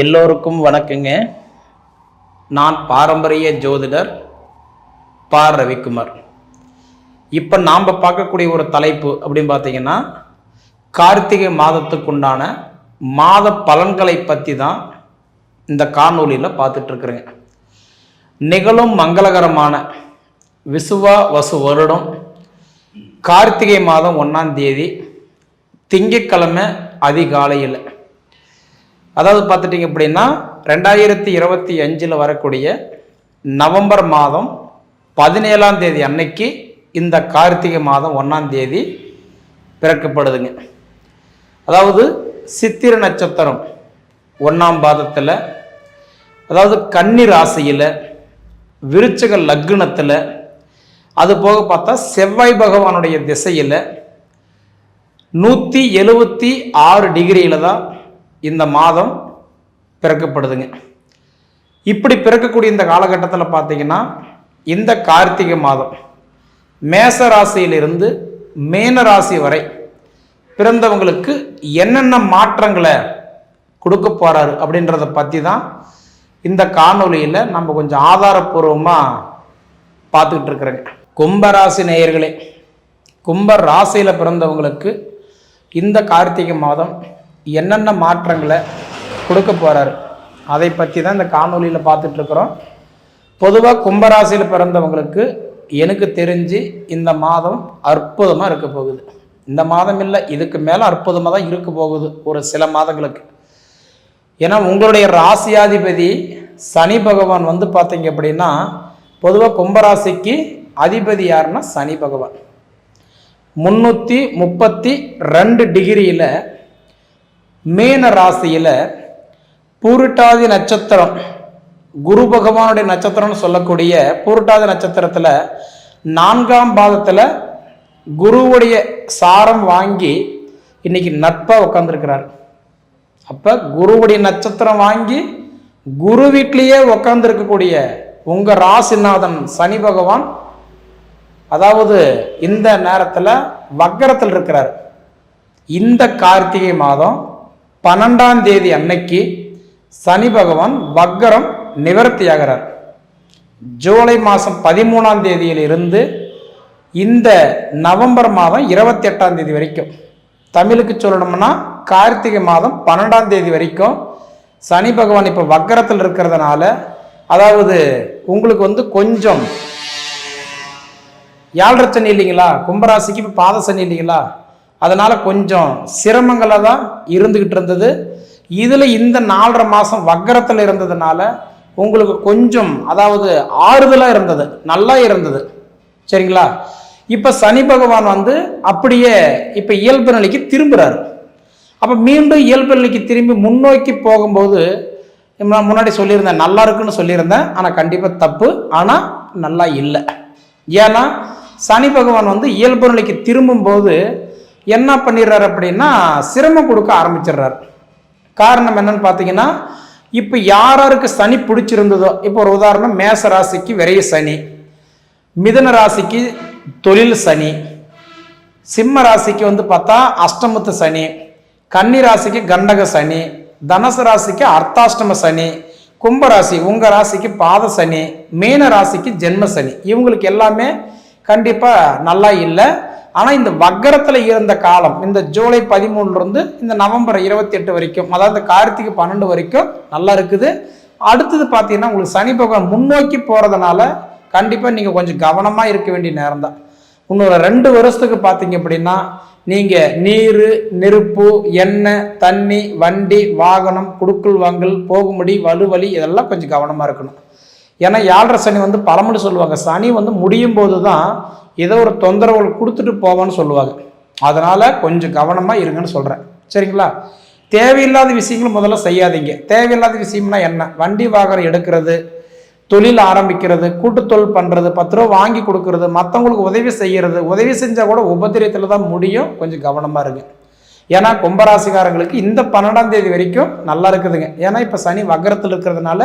எல்லோருக்கும் வணக்கங்க. நான் பாரம்பரிய ஜோதிடர் பா ரவிக்குமார். இப்போ நாம் பார்க்கக்கூடிய ஒரு தலைப்பு அப்படின்னு பார்த்தீங்கன்னா கார்த்திகை மாதத்துக்குண்டான மாத பலன்களை பற்றி தான் இந்த காணொலியில் பார்த்துட்ருக்குறேங்க. நிகழும் மங்களகரமான விசுவா வசு வருடம் கார்த்திகை மாதம் ஒன்றாம் தேதி திங்கட்கிழமை அதிகாலையில். அதாவது பார்த்துட்டிங்க அப்படின்னா ரெண்டாயிரத்தி இருபத்தி அஞ்சில் வரக்கூடிய நவம்பர் மாதம் பதினேழாம் தேதி அன்னைக்கு இந்த கார்த்திகை மாதம் ஒன்றாம் தேதி பிறக்கப்படுதுங்க. அதாவது சித்திர நட்சத்திரம் ஒன்றாம் பாதத்தில் அதாவது கன்னி ராசியில் விருச்சக லக்னத்தில் அது போக பார்த்தா செவ்வாய் பகவானுடைய திசையில் நூற்றி எழுபத்தி ஆறு டிகிரியில் தான் இந்த மாதம் பிறக்கப்படுதுங்க. இப்படி பிறக்கக்கூடிய இந்த காலகட்டத்தில் பார்த்தீங்கன்னா இந்த கார்த்திகை மாதம் மேச ராசியிலிருந்து மேன ராசி வரை பிறந்தவங்களுக்கு என்னென்ன மாற்றங்களை கொடுக்க போகிறாரு அப்படின்றத பற்றி தான் இந்த காணொளியில் நம்ம கொஞ்சம் ஆதாரப்பூர்வமாக பார்த்துக்கிட்டு இருக்கிறேங்க. கும்பராசி நேயர்களே கும்ப ராசியில் பிறந்தவங்களுக்கு இந்த கார்த்திகை மாதம் என்னென்ன மாற்றங்களை கொடுக்க போகிறாரு அதை பற்றி தான் இந்த காணொலியில் பார்த்துட்ருக்குறோம் பொதுவாக கும்பராசியில் பிறந்தவங்களுக்கு எனக்கு தெரிஞ்சு இந்த மாதம் அற்புதமாக இருக்க போகுது. இந்த மாதம் இல்லை இதுக்கு மேலே அற்புதமாக தான் இருக்க போகுது ஒரு சில மாதங்களுக்கு. ஏன்னா உங்களுடைய ராசியாதிபதி சனி பகவான் வந்து பார்த்தீங்க அப்படின்னா பொதுவாக கும்பராசிக்கு அதிபதி யாருன்னா சனி பகவான். முந்நூற்றி முப்பத்தி ரெண்டு டிகிரியில் மீன ராசியில் பூருட்டாதி நட்சத்திரம் குரு பகவானுடைய நட்சத்திரம்னு சொல்லக்கூடிய பூருட்டாதி நட்சத்திரத்தில் நான்காம் பாதத்தில் குருவுடைய சாரம் வாங்கி இன்னைக்கு நட்பாக உட்காந்துருக்கிறார் அப்போ குருவுடைய நட்சத்திரம் வாங்கி குரு வீட்லேயே உட்காந்துருக்கக்கூடிய உங்கள் ராசிநாதன் சனி பகவான் அதாவது இந்த நேரத்தில் வக்கரத்தில் இருக்கிறார். இந்த கார்த்திகை மாதம் பன்னெண்டாம் தேதி அன்னைக்கு சனி பகவான் வக்கரம் நிவர்த்தி ஆகிறார் ஜூலை மாதம் பதிமூணாம் தேதியிலிருந்து இந்த நவம்பர் மாதம் இருபத்தி எட்டாம் தேதி வரைக்கும். தமிழுக்கு சொல்லணும்னா கார்த்திகை மாதம் பன்னெண்டாம் தேதி வரைக்கும் சனி பகவான் இப்போ வக்கரத்தில் இருக்கிறதுனால அதாவது உங்களுக்கு வந்து கொஞ்சம் ஏழரை சனி இல்லைங்களா? கும்பராசிக்கு இப்போ பாத சனி இல்லைங்களா? அதனால் கொஞ்சம் சிரமங்களாக தான் இருந்துக்கிட்டு இருந்தது. இதில் இந்த நாலரை மாதம் வக்கரத்தில் இருந்ததுனால உங்களுக்கு கொஞ்சம் அதாவது ஆறுதலாக இருந்தது நல்லா இருந்தது. சரிங்களா? இப்போ சனி பகவான் வந்து அப்படியே இப்போ இயல்பு நிலைக்கு திரும்புகிறாரு அப்போ மீண்டும் இயல்பு நிலைக்கு திரும்பி முன்னோக்கி போகும்போது நான் முன்னாடி சொல்லியிருந்தேன் நல்லா இருக்குன்னு சொல்லியிருந்தேன் ஆனால் கண்டிப்பாக தப்பு ஆனால் நல்லா இல்லை. ஏன்னா சனி பகவான் வந்து இயல்பு நிலைக்கு திரும்பும்போது என்ன பண்ணிடுறாரு அப்படின்னா சிரமம் கொடுக்க ஆரம்பிச்சிடுறாரு. காரணம் என்னன்னு பார்த்தீங்கன்னா இப்போ யார் யாருக்கு சனி பிடிச்சிருந்ததோ இப்போ ஒரு உதாரணம் மேச ராசிக்கு விரைய சனி மிதன ராசிக்கு தொழில் சனி சிம்ம ராசிக்கு வந்து பார்த்தா அஷ்டமத்து சனி கன்னி ராசிக்கு கண்டக சனி தனுசு ராசிக்கு அர்த்தாஷ்டம சனி கும்பராசி உங்கள் ராசிக்கு பாத சனி மீன ராசிக்கு ஜென்ம சனி இவங்களுக்கு எல்லாமே கண்டிப்பாக நல்லா இல்லை. ஆனால் இந்த வக்கரத்தில் இருந்த காலம் இந்த ஜூலை பதிமூணுலேருந்து இந்த நவம்பர் இருபத்தி எட்டு வரைக்கும் அதாவது கார்த்திகை பன்னெண்டு வரைக்கும் நல்லா இருக்குது. அடுத்தது பார்த்தீங்கன்னா உங்களுக்கு சனி பகவான் முன்னோக்கி போகிறதுனால கண்டிப்பாக நீங்கள் கொஞ்சம் கவனமாக இருக்க வேண்டிய நேரம் தான். இன்னொரு ரெண்டு வருஷத்துக்கு பார்த்தீங்க அப்படின்னா நீங்கள் நீர் நெருப்பு எண்ணெய் தண்ணி வண்டி வாகனம் குடுக்கல் வாங்கல் போகும்படி வலுவலி இதெல்லாம் கொஞ்சம் கவனமாக இருக்கணும். ஏன்னா ஏழரை சனி வந்து பழமொழி சொல்லுவாங்க. சனி வந்து முடியும் போது தான் ஏதோ ஒரு தொந்தரவுகள் கொடுத்துட்டு போவான்னு சொல்லுவாங்க. அதனால் கொஞ்சம் கவனமாக இருங்கன்னு சொல்கிறேன் சரிங்களா? தேவையில்லாத விஷயங்களும் முதல்ல செய்யாதீங்க. தேவையில்லாத விஷயம்னா என்ன? வண்டி வாகனம் எடுக்கிறது தொழில் ஆரம்பிக்கிறது கூட்டுத்தொழில் பண்ணுறது பத்து ரூபா வாங்கி கொடுக்கறது மற்றவங்களுக்கு உதவி செய்கிறது உதவி செஞ்சால் கூட உபத்திரியத்தில் தான் முடியும். கொஞ்சம் கவனமாக இருங்க. ஏன்னா கும்பராசிக்காரங்களுக்கு இந்த பன்னெண்டாம் தேதி வரைக்கும் நல்லா இருக்குதுங்க. ஏன்னா இப்போ சனி வக்கரத்தில் இருக்கிறதுனால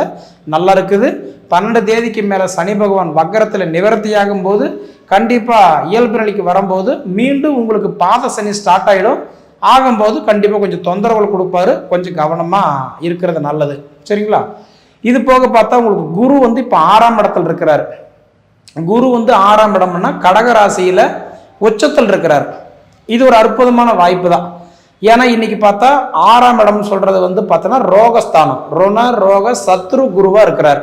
நல்லா இருக்குது. பன்னெண்டு தேதிக்கு மேலே சனி பகவான் வக்கரத்தில் நிவர்த்தி ஆகும்போது கண்டிப்பாக இயல்பு நிலைக்கு வரும்போது மீண்டும் உங்களுக்கு பாத சனி ஸ்டார்ட் ஆகிடும் ஆகும்போது கண்டிப்பாக கொஞ்சம் தொந்தரவுகள் கொடுப்பாரு. கொஞ்சம் கவனமாக இருக்கிறது நல்லது. சரிங்களா? இது போக பார்த்தா உங்களுக்கு குரு வந்து இப்போ ஆறாம் இடத்துல இருக்கிறார். குரு வந்து ஆறாம் இடம்னா கடகராசியில் உச்சத்தில் இருக்கிறார். இது ஒரு அற்புதமான வாய்ப்பு தான். ஏன்னா இன்னைக்கு பார்த்தா ஆறாம் இடம் சொல்றது வந்து பார்த்தோன்னா ரோகஸ்தானம். ருண ரோக சத்ரு குருவா இருக்கிறார்.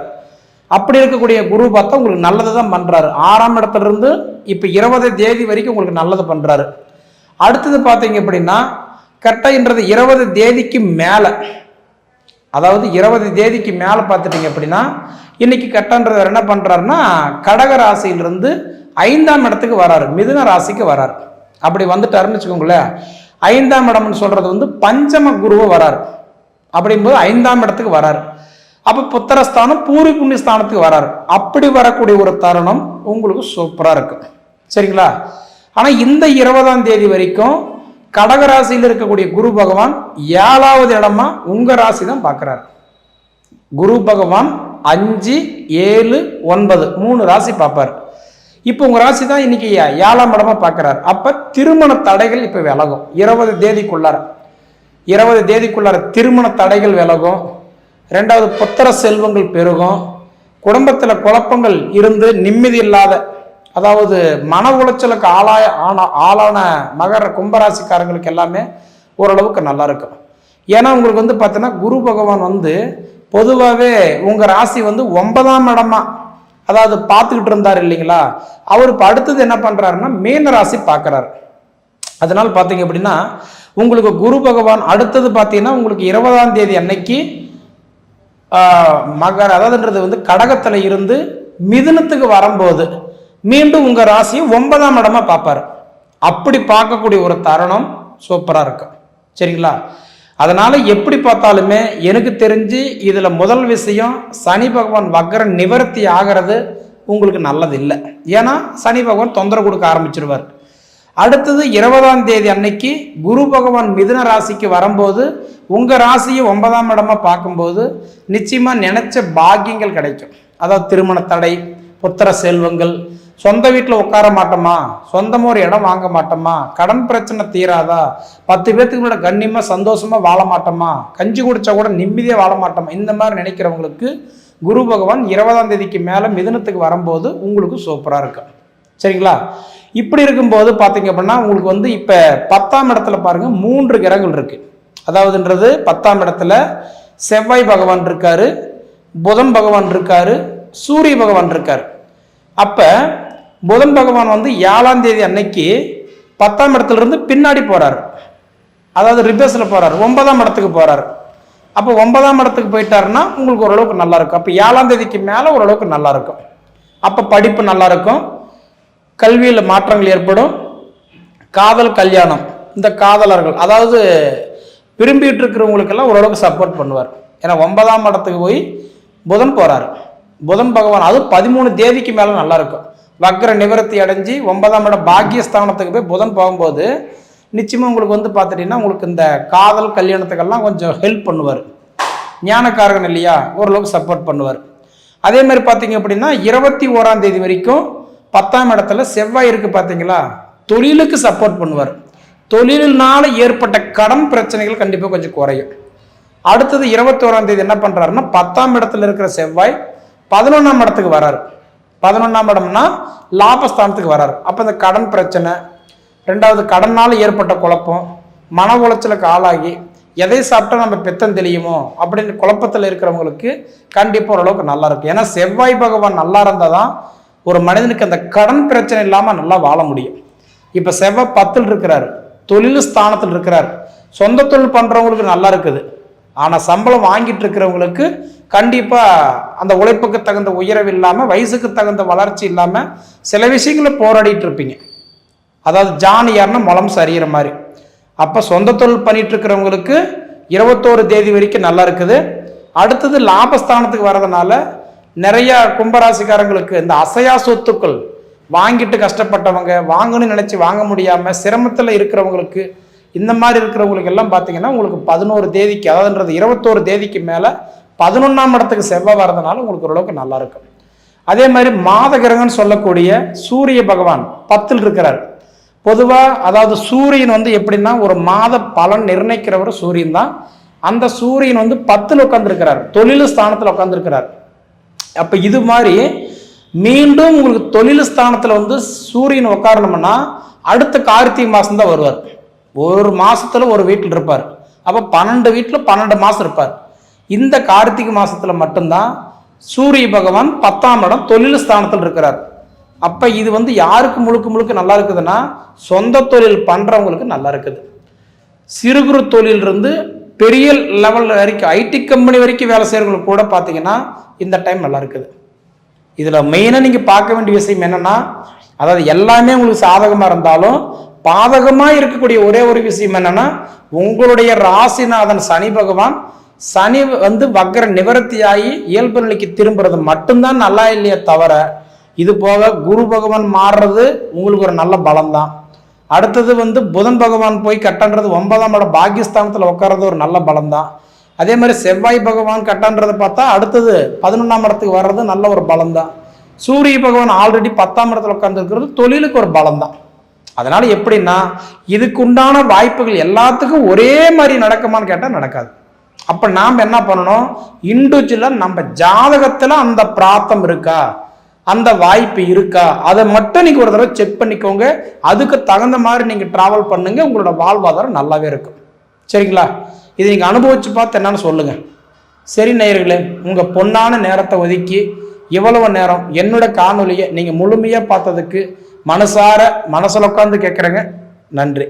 அப்படி இருக்கக்கூடிய குரு பார்த்தா உங்களுக்கு நல்லது தான் பண்றாரு. ஆறாம் இடத்துல இருந்து இப்போ இருபது தேதி வரைக்கும் உங்களுக்கு நல்லது பண்றாரு. அடுத்தது பார்த்தீங்க அப்படின்னா கட்டைன்றது இருபது தேதிக்கு மேலே. அதாவது இருபது தேதிக்கு மேலே பார்த்துட்டீங்க அப்படின்னா இன்னைக்கு கட்டன்றவர் என்ன பண்ணுறாருன்னா கடக ராசியிலிருந்து ஐந்தாம் இடத்துக்கு வராரு. மிதுன ராசிக்கு வராரு. அப்படி வந்துட்டாருன்னு வச்சுக்கோங்களேன். ஐந்தாம் இடம்னு சொல்றது வந்து பஞ்சம குருவை வராரு. அப்படிங்கும்போது ஐந்தாம் இடத்துக்கு வராரு. அப்போ புத்திரஸ்தானம் பூரி புண்ணிய ஸ்தானத்துக்கு வராரு. அப்படி வரக்கூடிய ஒரு தருணம் உங்களுக்கு சூப்பராக இருக்கும் சரிங்களா? ஆனால் இந்த இருபதாம் தேதி வரைக்கும் கடகராசியில் இருக்கக்கூடிய குரு பகவான் ஏழாவது இடமா உங்கள் ராசி தான் பார்க்குறாரு குரு பகவான் அஞ்சு ஏழு ஒன்பது மூணு ராசி பார்ப்பார் இப்போ உங்கள் ராசி தான் இன்னைக்கு ஏழாம் இடமா பார்க்குறாரு. அப்போ திருமண தடைகள் இப்போ விலகும். இருபது தேதிக்குள்ளார இருபது தேதிக்குள்ளார திருமண தடைகள் விலகும். ரெண்டாவது புத்திர செல்வங்கள் பெருகும். குடும்பத்தில் குழப்பங்கள் இருந்து நிம்மதி இல்லாத அதாவது மன உளைச்சலுக்கு ஆளாய ஆன ஆளான மகர கும்பராசிக்காரங்களுக்கு எல்லாமே ஓரளவுக்கு நல்லா இருக்கும். ஏன்னா உங்களுக்கு வந்து பார்த்தீங்கன்னா குரு பகவான் வந்து பொதுவாகவே உங்கள் ராசி வந்து ஒன்பதாம் இடமா அதாவது பார்த்துக்கிட்டு இருந்தார் இல்லைங்களா? அவர் இப்போ அடுத்தது என்ன பண்ணுறாருன்னா மீன ராசி பார்க்குறாரு. அதனால் பார்த்தீங்க அப்படின்னா உங்களுக்கு குரு பகவான் அடுத்தது பார்த்தீங்கன்னா உங்களுக்கு இருபதாம் தேதி அன்னைக்கு மகர் மகர அதாவதுன்றது வந்து கடகத்தில் இருந்து மிதுனத்துக்கு வரும்போது மீண்டும் உங்கள் ராசியை ஒன்பதாம் இடமா பார்ப்பாரு. அப்படி பார்க்கக்கூடிய ஒரு தருணம் சூப்பராக இருக்கும் சரிங்களா? அதனால் எப்படி பார்த்தாலுமே எனக்கு தெரிஞ்சு இதில் முதல் விஷயம் சனி பகவான் வக்கர நிவர்த்தி ஆகிறது உங்களுக்கு நல்லது இல்லை ஏன்னா சனி பகவான் தொந்தரவு கொடுக்க ஆரம்பிச்சிருவார். அடுத்தது இருபதாம் தேதி அன்னைக்கு குரு பகவான் மிதுன ராசிக்கு வரும்போது உங்கள் ராசியை ஒன்பதாம் இடமாக பார்க்கும்போது நிச்சயமாக நினச்ச பாக்கியங்கள் கிடைக்கும். அதாவது திருமண தடை புத்திர செல்வங்கள் சொந்த வீட்டில் உட்கார மாட்டோமா? சொந்தமாக ஒரு இடம் வாங்க மாட்டோமா? கடன் பிரச்சனை தீராதா? பத்து பேர்த்துக்கு கூட கண்ணியமாக சந்தோஷமாக வாழ மாட்டோமா? கஞ்சி குடித்தா கூட நிம்மதியாக வாழ மாட்டோமா? இந்த மாதிரி நினைக்கிறவங்களுக்கு குரு பகவான் இருபதாம் தேதிக்கு மேலே மிதனத்துக்கு வரும்போது உங்களுக்கு சூப்பராக இருக்கும் சரிங்களா? இப்படி இருக்கும்போது பார்த்தீங்க அப்படின்னா உங்களுக்கு வந்து இப்போ பத்தாம் இடத்துல பாருங்கள் மூன்று கிரகங்கள் இருக்குது அதாவதுன்றது பத்தாம் இடத்துல செவ்வாய் பகவான் இருக்கார் புதன் பகவான் இருக்கார் சூரிய பகவான் இருக்கார். அப்போ புதன் பகவான் வந்து ஏழாம் தேதி அன்னைக்கு பத்தாம் இடத்துல இருந்து பின்னாடி போகிறார் அதாவது ரிபேஸில் போகிறார் ஒன்பதாம் இடத்துக்கு போகிறார் அப்போ ஒன்பதாம் இடத்துக்கு போயிட்டாருன்னா உங்களுக்கு ஓரளவுக்கு நல்லாயிருக்கும் அப்போ ஏழாம் தேதிக்கு மேலே ஓரளவுக்கு நல்லாயிருக்கும் அப்போ படிப்பு நல்லா இருக்கும். கல்வியில் மாற்றங்கள் ஏற்படும். காதல் கல்யாணம் இந்த காதலர்கள் அதாவது விரும்பிட்டு இருக்கிறவங்களுக்கெல்லாம் ஓரளவுக்கு சப்போர்ட் பண்ணுவார். ஏன்னா ஒன்பதாம் இடத்துக்கு போய் புதன் போகிறார் புதன் பகவான் அது பதிமூணு தேதிக்கு மேலே நல்லாயிருக்கும் வக்ர நிவர்த்தி அடைஞ்சு ஒன்பதாம் இடம் பாக்கியஸ்தானத்துக்கு போய் புதன் போகும்போது நிச்சயமாக உங்களுக்கு வந்து பார்த்துட்டீங்கன்னா உங்களுக்கு இந்த காதல் கல்யாணத்துக்கெல்லாம் கொஞ்சம் ஹெல்ப் பண்ணுவார். ஞானக்காரகன் இல்லையா? ஓரளவுக்கு சப்போர்ட் பண்ணுவார். அதே மாதிரி பார்த்தீங்க அப்படின்னா இருபத்தி ஓராம் தேதி வரைக்கும் பத்தாம் இடத்துல செவ்வாய் இருக்கு பார்த்தீங்களா? தொழிலுக்கு சப்போர்ட் பண்ணுவார். தொழிலினால் ஏற்பட்ட கடன் பிரச்சனைகள் கண்டிப்பாக கொஞ்சம் குறையும். அடுத்தது இருபத்தோராம் தேதி என்ன பண்ணுறாருன்னா பத்தாம் இடத்துல இருக்கிற செவ்வாய் பதினொன்றாம் இடத்துக்கு வராரு. பதினொன்றாம் இடம்னா லாபஸ்தானத்துக்கு வராரு. அப்போ இந்த கடன் பிரச்சனை ரெண்டாவது கடனால் ஏற்பட்ட குழப்பம் மன உளைச்சலுக்கு ஆளாகி எதை சாப்பிட்டா நம்ம பித்தம் தெளியுமோ அப்படின்னு குழப்பத்தில் இருக்கிறவங்களுக்கு கண்டிப்பாக ஓரளவுக்கு நல்லா இருக்கும் ஏன்னா செவ்வாய் பகவான் நல்லா இருந்தால் தான் ஒரு மனிதனுக்கு அந்த கடன் பிரச்சனை இல்லாமல் நல்லா வாழ முடியும். இப்போ செவ்வாய் பத்தில் இருக்கிறாரு தொழில் ஸ்தானத்தில் இருக்கிறார். சொந்த தொழில் பண்ணுறவங்களுக்கு நல்லா இருக்குது. ஆனால் சம்பளம் வாங்கிட்டு இருக்கிறவங்களுக்கு கண்டிப்பாக அந்த உழைப்புக்கு தகுந்த உயரவு இல்லாமல் வயசுக்கு தகுந்த வளர்ச்சி இல்லாமல் சில விஷயங்களை போராடிட்டு இருப்பீங்க. அதாவது ஜான் யாருன்னா மலம் சரியிற மாதிரி. அப்போ சொந்த தொழில் பண்ணிட்டு இருக்கிறவங்களுக்கு இருபத்தோரு தேதி வரைக்கும் நல்லா இருக்குது. அடுத்தது லாபஸ்தானத்துக்கு வர்றதுனால நிறைய கும்பராசிக்காரங்களுக்கு இந்த அசையா சொத்துக்கள் வாங்கிட்டு கஷ்டப்பட்டவங்க வாங்கணும்னு நினச்சி வாங்க முடியாமல் சிரமத்தில் இருக்கிறவங்களுக்கு இந்த மாதிரி இருக்கிறவங்களுக்கு எல்லாம் பார்த்தீங்கன்னா உங்களுக்கு பதினோரு தேதிக்கு அதாவதுன்றது இருபத்தோரு தேதிக்கு மேலே பதினொன்றாம் இடத்துக்கு செவ்வாய் வரதுனால உங்களுக்கு ஓரளவுக்கு நல்லா இருக்கும். அதே மாதிரி மாத கிரகம்னு சொல்லக்கூடிய சூரிய பகவான் பத்தில் இருக்கிறார். பொதுவாக அதாவது சூரியன் வந்து எப்படின்னா ஒரு மாத பலன் நிர்ணயிக்கிறவர் சூரியன் தான். அந்த சூரியன் வந்து பத்தில் உட்காந்துருக்கிறார் தொழில் ஸ்தானத்தில் உட்காந்துருக்கிறார் அப்போ இது மாதிரி மீண்டும் உங்களுக்கு தொழில் ஸ்தானத்தில் வந்து சூரியன் உட்காரணும்னா அடுத்த கார்த்திகை மாதம் தான் வருவார். ஒரு மாதத்தில் ஒரு வீட்டில் இருப்பார். அப்போ பன்னெண்டு வீட்டில் பன்னெண்டு மாதம் இருப்பார். இந்த கார்த்திகை மாதத்தில் மட்டும்தான் சூரிய பகவான் பத்தாம் இடம் தொழில் ஸ்தானத்தில் இருக்கிறார். அப்போ இது வந்து யாருக்கு முழுக்க முழுக்க நல்லா இருக்குதுன்னா சொந்த தொழில் பண்ணுறவங்களுக்கு நல்லா இருக்குது. சிறு குறு தொழில் இருந்து பெரிய லெவல் வரைக்கும் ஐடி கம்பெனி வரைக்கும் வேலை செய்கிறவங்களுக்கு கூட பார்த்தீங்கன்னா இந்த டைம் நல்லா இருக்குது. இதில் மெயினாக நீங்கள் பார்க்க வேண்டிய விஷயம் என்னென்னா அதாவது எல்லாமே உங்களுக்கு சாதகமாக இருந்தாலும் பாதகமாக இருக்கக்கூடிய ஒரே ஒரு விஷயம் என்னென்னா உங்களுடைய ராசிநாதன் சனி பகவான் சனி வந்து வக்கிற நிவர்த்தி ஆகி இயல்பு நிலைக்கு திரும்புறது மட்டும்தான் நல்லா இல்லையே தவிர இது போக குரு பகவான் மாறுறது உங்களுக்கு ஒரு நல்ல பலம் தான் அடுத்தது வந்து புதன் பகவான் போய் கட்டன்றது ஒன்பதாம் இடம் பாகிஸ்தானத்தில் உட்கார்றது ஒரு நல்ல பலம் தான் அதே மாதிரி செவ்வாய் பகவான் கட்டன்றதை பார்த்தா அடுத்தது பதினொன்றாம் இடத்துக்கு வர்றது நல்ல ஒரு பலம் தான் சூரிய பகவான் ஆல்ரெடி பத்தாம் இடத்துல உட்காந்துருக்கிறது தொழிலுக்கு ஒரு பலம் தான் எப்படின்னா இதுக்கு உண்டான வாய்ப்புகள் எல்லாத்துக்கும் ஒரே மாதிரி நடக்குமான்னு கேட்டால் நடக்காது. அப்போ நாம் என்ன பண்ணணும்? இண்டிவிஜுவலாக நம்ம ஜாதகத்தில் அந்த பிராத்தம் இருக்கா? அந்த வாய்ப்பு இருக்கா? அதை மட்டும் நீங்கள் ஒரு தடவை செக் பண்ணிக்கோங்க. அதுக்கு தகுந்த மாதிரி நீங்கள் ட்ராவல் பண்ணுங்க. உங்களோட வாழ்வாதாரம் நல்லாவே இருக்கும். சரிங்களா? இது நீங்கள் அனுபவிச்சு பார்த்து என்னன்னு சொல்லுங்கள் சரி நேயர்களே உங்கள் பொன்னான நேரத்தை ஒதுக்கி இவ்வளவு நேரம் என்னோட காணொலியை நீங்கள் முழுமையாக பார்த்ததுக்கு மனசார மனசில் உட்காந்து கேட்குறேங்க. நன்றி.